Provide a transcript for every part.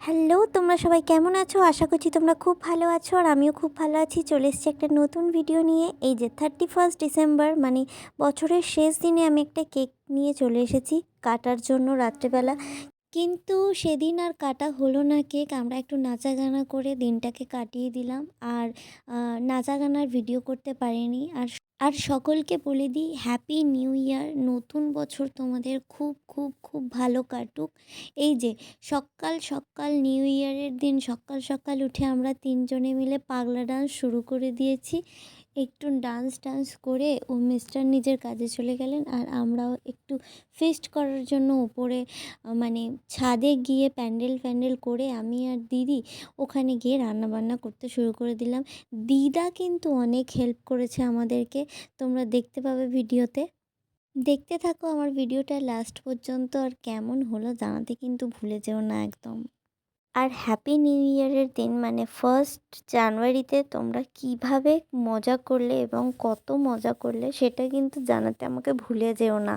Hello, তোমরা সবাই কেমন আছো? আশা করছি তোমরা খুব ভালো আছো আর আমিও খুব ভালো আছি। চলে এসেছি একটা নতুন ভিডিও নিয়ে। এই যে থার্টি ফার্স্ট ডিসেম্বর মানে বছরের শেষ দিনে আমি একটা কেক নিয়ে চলে এসেছি কাটার জন্য রাত্রেবেলা। কিন্তু সেদিন আর কাটা হলো না কেক আমরা একটু নাচা গানা করে দিনটাকে কাটিয়ে দিলাম। আর নাচা গানার ভিডিও করতে পারিনি। আর আর সকলকে বলে দিই হ্যাপি নিউ ইয়ার নতুন বছর তোমাদের খুব খুব খুব ভালো কাটুক। এই যে, সকাল সকাল নিউ ইয়ারের দিন, সকাল সকাল উঠে আমরা তিনজনে মিলে পাগলা ডান্স শুরু করে দিয়েছি। একটু ডান্স টান্স করে ও মিস্টার নিজের কাজে চলে গেলেন। আর আমরাও একটু ফিস্ট করার জন্য আহ, মানে ছাদে গিয়ে প্যান্ডেল ফ্যান্ডেল করে আমি আর দিদি ওখানে গিয়ে রান্না বান্না করতে শুরু করে দিলাম। দিদা কিন্তু অনেক হেল্প করেছে আমাদেরকে। তোমরা দেখতে পাবে ভিডিওতে। দেখতে থাকো আমার ভিডিওটা লাস্ট পর্যন্ত আর কেমন হলো জানাতে কিন্তু ভুলে যেও না একদম। আর হ্যাপি নিউ ইয়ারের দিন মানে ফার্স্ট জানুয়ারিতে তোমরা কীভাবে মজা করলে এবং কত মজা করলে সেটা কিন্তু জানাতে আমাকে ভুলে যেও না।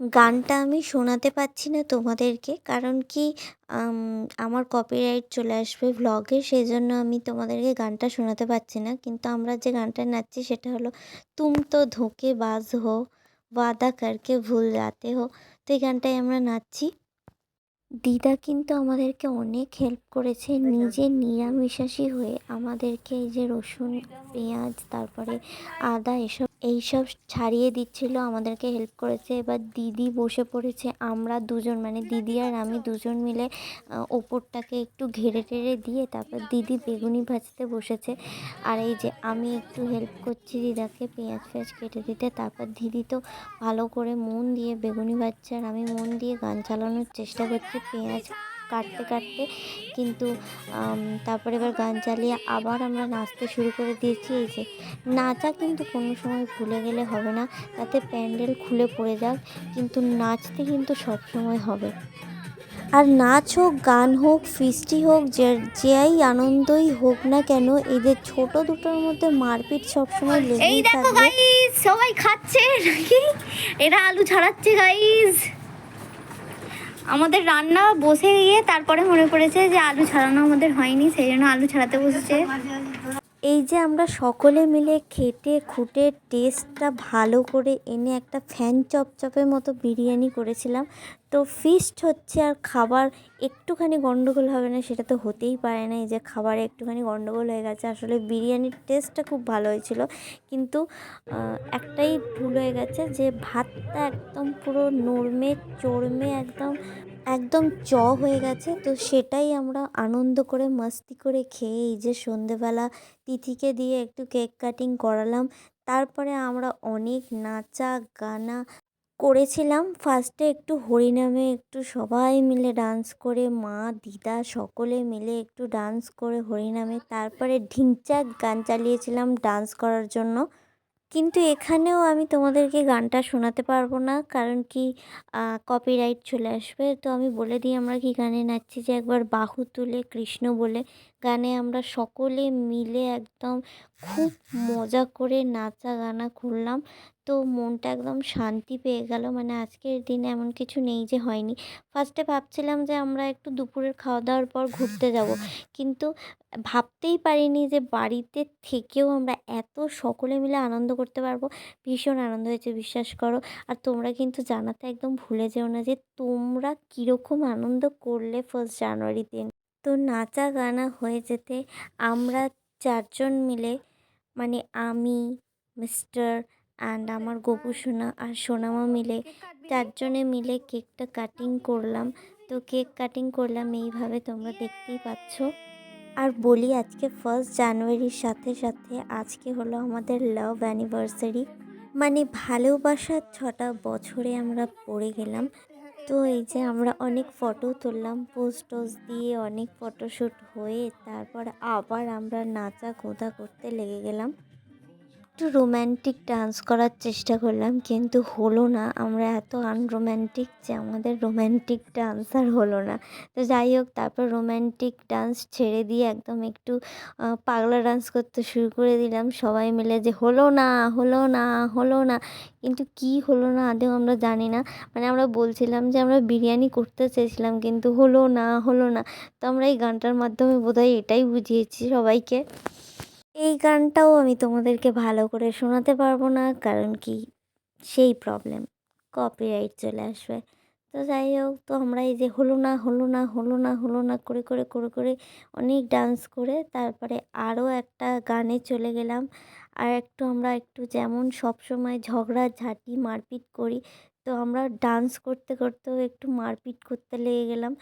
গানটা আমি শোনাতে পারছি না তোমাদেরকে কারণ কি আম, আমার কপিরাইট চলে আসবে ভ্লগে সেই জন্য আমি তোমাদেরকে গানটা শোনাতে পারছি না। কিন্তু আমরা যে গানটা নাচছি সেটা হলো তুম তো ধোকে বাজ হো ওয়াদা করকে ভুল যাতে হো তো এই গানটাই আমরা নাচছি। দিদা কিন্তু আমাদেরকে অনেক হেল্প করেছে নিজে নিরামিষাশী হয়ে আমাদেরকে এই যে রসুন পেঁয়াজ তারপরে আদা এসব এইসব ছাড়িয়ে দিচ্ছিল, আমাদেরকে হেল্প করেছে। এবার দিদি বসে পড়েছে, আমরা দুজন মানে দিদি আর আমি দুজন মিলে ওপরটাকে একটু ঘেরে টেরে দিয়ে তারপর দিদি বেগুনি ভাজতে বসেছে। আর এই যে আমি একটু হেল্প করছি দিদাকে পেঁয়াজ ফেঁয়াজ কেটে দিতে, তারপর দিদি তো ভালো করে মন দিয়ে বেগুনি ভাজছে আর আমি মন দিয়ে গান চালানোর চেষ্টা করছি, পেঁয়াজ কাটতে কাটতে। কিন্তু তারপরে এবার গান চালিয়ে আবার আমরা নাচতে শুরু করে দিয়েছি। এই যে নাচা কিন্তু কোনো সময় ভুলে গেলে হবে না। তাতে প্যান্ডেল খুলে পড়ে যাক কিন্তু নাচতে কিন্তু সব সময় হবে। আর নাচ হোক গান হোক ফিস্টি হোক যে যেই আনন্দই হোক না কেন এদের ছোট দুটোর মধ্যে মারপিট সবসময় এই লেগেই থাকবে। গাইস সবাই খাচ্ছে নাকি? এরা আলু ছাড়াচ্ছে গাইস আমাদের রান্না বসে গিয়ে তারপরে মনে পড়েছে যে আলু ছাড়ানো আমাদের হয়নি, সেই জন্য আলু ছাড়াতে বসেছে। এই যে আমরা সকলে মিলে খেটে খুঁটে টেস্টটা ভালো করে এনে একটা ফ্যান চপচপের মতো বিরিয়ানি করেছিলাম। তো ফিস্ট হচ্ছে আর খাবার একটুখানি গন্ডগোল হবে না, সেটা তো হতেই পারে না। এই যে খাবারে একটুখানি গন্ডগোল হয়ে গেছে, আসলে বিরিয়ানির টেস্টটা খুব ভালো হয়েছিল। কিন্তু একটাই ভুল হয়ে গেছে যে ভাতটা একদম পুরো নরমে চড়মে একদম একদম চ হয়ে গেছে। তো সেটাই আমরা আনন্দ করে, মাস্তি করে খেয়ে এই যে সন্ধেবেলা তিথিকে দিয়ে একটু কেক কাটিং করালাম। তারপরে আমরা অনেক নাচা গানা করেছিলাম। ফার্স্টে একটু হরিনামে একটু সবাই মিলে ডান্স করে, মা, দিদা সকলে মিলে একটু ডান্স করে হরিনামে। তারপরে ঢিংচাক গান চালিয়েছিলাম ডান্স করার জন্য। কিন্তু এখানেও আমি তোমাদেরকে গানটা শোনাতে পারব না। কারণ কি কপিরাইট চলে আসবে। তো আমি বলে দিই, আমরা কি গানে নাচছি যে একবার বাহু তুলে কৃষ্ণ বলে। গানে আমরা সকলে মিলে একদম খুব মজা করে নাচা গানা করলাম। তো মনটা একদম শান্তি পেয়ে গেল। মানে আজকের দিনে এমন কিছু নেই যে হয়নি। ফার্স্টে ভাবছিলাম যে আমরা একটু দুপুরের খাওয়া দাওয়ার পর ঘুরতে যাব। কিন্তু ভাবতেই পারিনি যে বাড়িতে থেকেও আমরা এত সকলে মিলে আনন্দ করতে পারব। ভীষণ আনন্দ হয়েছে, বিশ্বাস করো। আর তোমরা কিন্তু জানাতে একদম ভুলে যেও না যে তোমরা কীরকম আনন্দ করলে ফার্স্ট জানুয়ারি দিন। তো নাচা গানা হয়ে যেতে আমরা চারজন মিলে মানে আমি মিস্টার অ্যান্ড আমার গোপু সোনা আর সোনামা মিলে চারজনে মিলে কেকটা কাটিং করলাম। তো কেক কাটিং করলাম, এইভাবে তোমরা দেখতেই পাচ্ছ। আর বলি, আজকে ফার্স্ট জানুয়ারির সাথে সাথে আজকে হলো আমাদের লাভ অ্যানিভার্সারি মানে ভালোবাসার ছটা বছরে আমরা পড়ে গেলাম। তো এই যে আমরা অনেক ফটো তুললাম পোস্ট টোজ দিয়ে অনেক ফটোশ্যুট হয়ে তারপর আবার আমরা নাচা গোদা করতে লেগে গেলাম। একটু রোম্যান্টিক ডান্স করার চেষ্টা করলাম, কিন্তু হলো না। আমরা এত আনরোম্যান্টিক যে আমাদের রোম্যান্টিক ডান্স আর হলো না। তো যাই হোক, তারপর রোম্যান্টিক ডান্স ছেড়ে দিয়ে একদম একটু পাগলা ডান্স করতে শুরু করে দিলাম। সবাই মিলে যে হলো না হলো না হলো না। কিন্তু কি হলো না আদেও আমরা জানি না। মানে আমরা বলছিলাম যে আমরা বিরিয়ানি করতে চেয়েছিলাম, কিন্তু হলো না হলো না। তো আমরা এই গানটার মাধ্যমে বোধহয় এটাই বুঝিয়েছি সবাইকে। এই গানটাও আমি তোমাদেরকে ভালো করে শোনাতে পারব না, কারণ কি? সেই প্রবলেম কপিরাইট চলে আসবে। তো যাই হোক, তো আমরা এই যে হলো না হলো না হলো না হলো না করে করে করে করে অনেক ডান্স করে তারপরে আরও একটা গানে চলে গেলাম। আর একটু আমরা একটু যেমন সব সময় ঝগড়া, ঝাঁটি, মারপিট করি, তো আমরা ডান্স করতে, করতেও একটু মারপিট করতে লেগে গেলাম।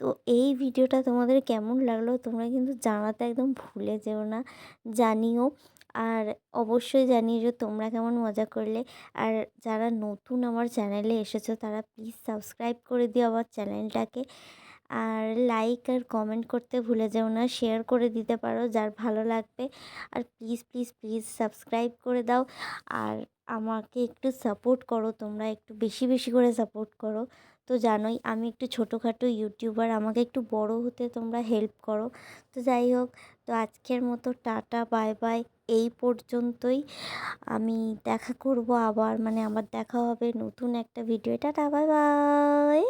তো এই ভিডিওটা তোমাদের কেমন লাগল তোমরা কিন্তু জানাতে একদম ভুলে যেও না, জানিও। আর অবশ্যই জানিও যে তোমরা কেমন মজা করলে। আর যারা নতুন আমার চ্যানেলে এসেছ তারা প্লিজ সাবস্ক্রাইব করে দিও আমার চ্যানেলটাকে। আর লাইক আর কমেন্ট করতে ভুলে যেও না শেয়ার করে দিতে পারো যার ভালো লাগবে। আর প্লিজ প্লিজ প্লিজ সাবস্ক্রাইব করে দাও। আর আমাকে একটু সাপোর্ট করো তোমরা, একটু বেশি বেশি করে সাপোর্ট করো। তো জানোই আমি একটু ছোটোখাটো ইউটিউবার, আমাকে একটু বড় হতে তোমরা হেল্প করো। তো যাই হোক, তো আজকের মতো টাটা বাই বাই এই পর্যন্তই। আমি দেখা করব আবার মানে আমার দেখা হবে নতুন একটা ভিডিও টাটা বাই বাই